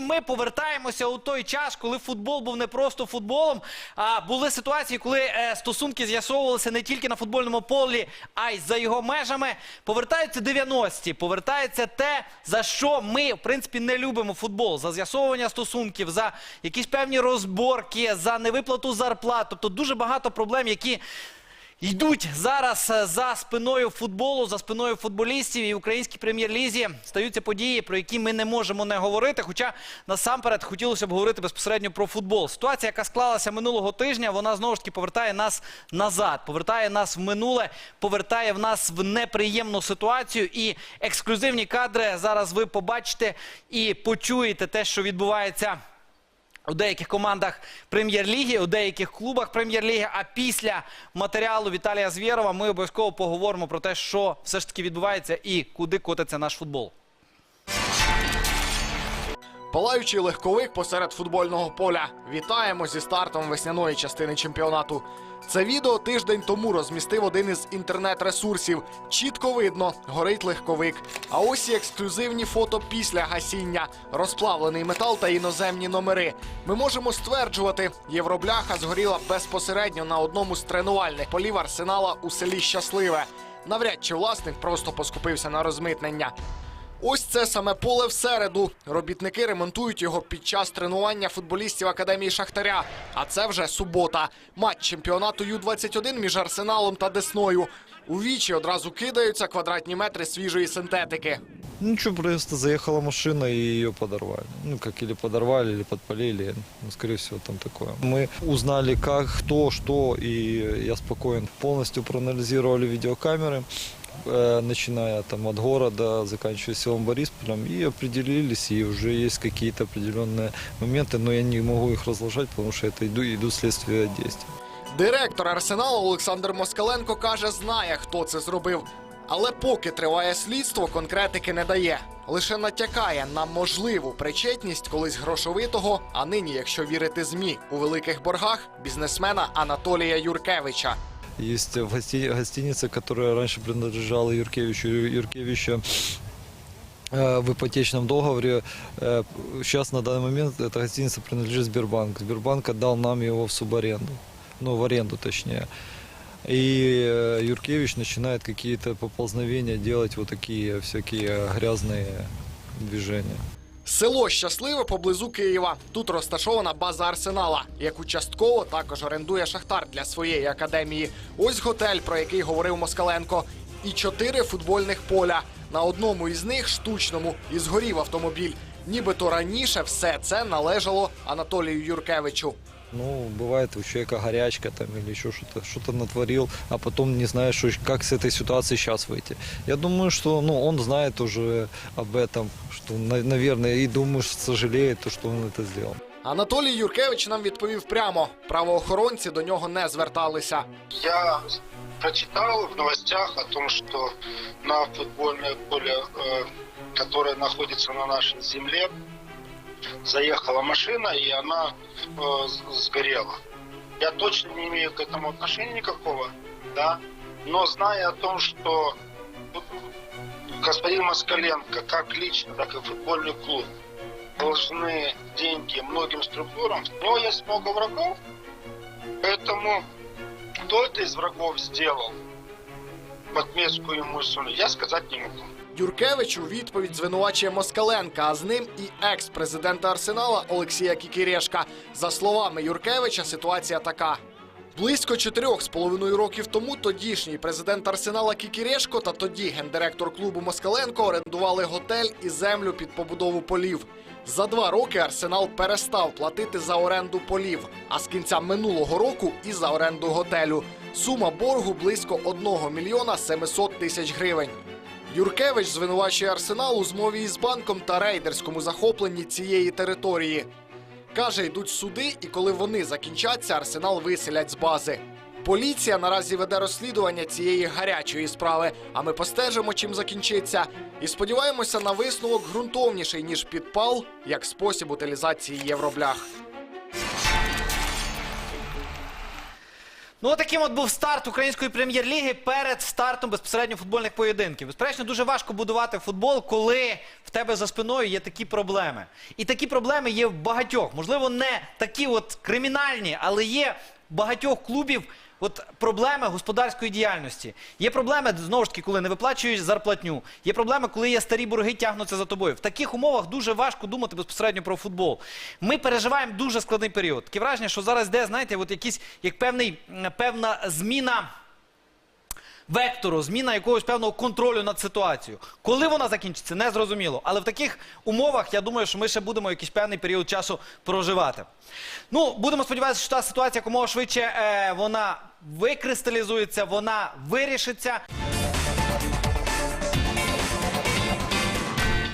Ми повертаємося у той час, коли футбол був не просто футболом, а були ситуації, коли е, стосунки з'ясовувалися не тільки на футбольному полі, а й за його межами. Повертаються 90-ті, повертається те, за що ми, в принципі, не любимо футбол. За з'ясовування стосунків, за якісь певні розборки, за невиплату зарплат. Тобто дуже багато проблем, які йдуть зараз е, за спиною футболу, за спиною футболістів і українській прем'єр-лізі стаються події, про які ми не можемо не говорити. Хоча насамперед хотілося б говорити безпосередньо про футбол. Ситуація, яка склалася минулого тижня, вона знову ж таки повертає нас назад, повертає нас в минуле, повертає в нас в неприємну ситуацію. І ексклюзивні кадри зараз ви побачите і почуєте те, що відбувається. У деяких командах прем'єр-ліги, у деяких клубах прем'єр-ліги. А після матеріалу Віталія Звєрова ми обов'язково поговоримо про те, що все ж таки відбувається і куди котиться наш футбол. Палаючий легковик посеред футбольного поля. Вітаємо зі стартом весняної частини чемпіонату. Це відео тиждень тому розмістив один із інтернет-ресурсів. Чітко видно, горить легковик. А ось і ексклюзивні фото після гасіння, розплавлений метал та іноземні номери. Ми можемо стверджувати, євробляха згоріла безпосередньо на одному з тренувальних полів арсенала у селі Щасливе. Навряд чи власник просто поскупився на розмитнення. Ось це саме поле в середу. Робітники ремонтують його під час тренування футболістів академії Шахтаря. А це вже субота. Матч чемпіонату Ю-21 між Арсеналом та Десною. У вічі одразу кидаються квадратні метри свіжої синтетики. Ну что, просто заехала машина и ее подорвали. Ну, как или подорвали, или подпалили. Ну, скорее всего, там такое. Мы узнали, как, кто, что, и я спокоен. Полностью проанализировали видеокамеры, э, начиная там от города, заканчивая селом Борисполем, и определились, и уже есть какие-то определенные моменты, но я не могу их разложить, потому что это иду, идут следствия действий. Директор арсеналу Олександр Москаленко каже, знає, хто це зробив. Але поки триває слідство, конкретики не дає. Лише натякає на можливу причетність колись грошовитого, а нині, якщо вірити змі, у великих боргах бізнесмена Анатолія Юркевича. Есть в гости- гостиница, которая раньше принадлежала Юркевичу. Ю- Юркевича э, в ипотечном договоре. э, Сейчас на данный момент эта гостиница принадлежит Сбербанк. Сбербанк отдал нам его в субаренду. Ну, в аренду точнее. И э, Юркевич начинает какие-то поползновения делать вот такие всякие грязные движения. Село Щасливе поблизу Києва. Тут розташована база арсенала, яку частково також орендує Шахтар для своєї академії. Ось готель, про який говорив Москаленко, і чотири футбольних поля. На одному із них штучному і згорів автомобіль. Нібито раніше все це належало Анатолію Юркевичу. Ну, бывает у человека горячка там или еще что-то, что-то натворил, а потом не знаешь, что- как с этой ситуации сейчас выйти. Я думаю, что ну, он знает уже об этом, что, на- наверное, и думаю, что сожалеет, то, что он это сделал. Анатолій Юркевич нам відповів прямо: правоохоронці до нього не зверталися. Я прочитал в новостях о том, что на футбольное поле, э, которое находится на нашей земле, заехала машина и она э, сгорела. Я точно не имею к этому отношения никакого, да, но зная о том, что господин Москаленко, как лично, так и футбольный клуб, должны деньги многим структурам, у него есть много врагов, поэтому кто это из врагов сделал, в мусолі я сказати не можу. Юркевич у відповідь звинувачує Москаленка, а з ним і екс-президента Арсенала Олексія Кікірешка. За словами Юркевича, ситуація така. Близько чотирьох з половиною років тому тодішній президент Арсенала Кікірешко та тоді гендиректор клубу Москаленко орендували готель і землю під побудову полів. За два роки Арсенал перестав платити за оренду полів, а з кінця минулого року і за оренду готелю. Сума боргу близько 1 мільйона 700 тисяч гривень. Юркевич звинувачує Арсенал у змові із банком та рейдерському захопленні цієї території. Каже, йдуть суди, і коли вони закінчаться, арсенал виселять з бази. Поліція наразі веде розслідування цієї гарячої справи, а ми постежимо, чим закінчиться. І сподіваємося на висновок ґрунтовніший, ніж підпал, як спосіб утилізації євроблях. Ну, таким от був старт української прем'єр-ліги перед стартом безпосередньо футбольних поєдинків. Безперечно, дуже важко будувати футбол, коли в тебе за спиною є такі проблеми. І такі проблеми є в багатьох. Можливо, не такі от кримінальні, але є в багатьох клубів. От проблеми господарської діяльності. Є проблеми, знову ж таки, коли не виплачуєш зарплатню. Є проблеми, коли є старі борги, тягнуться за тобою. В таких умовах дуже важко думати безпосередньо про футбол. Ми переживаємо дуже складний період. Таке враження, що зараз де знаєте, от якісь, як певний, певна зміна вектору, зміна якогось певного контролю над ситуацією. Коли вона закінчиться, не зрозуміло. Але в таких умовах я думаю, що ми ще будемо якийсь певний період часу проживати. Ну, будемо сподіватися, що та ситуація якомога швидше е, вона викристалізується, вона вирішиться.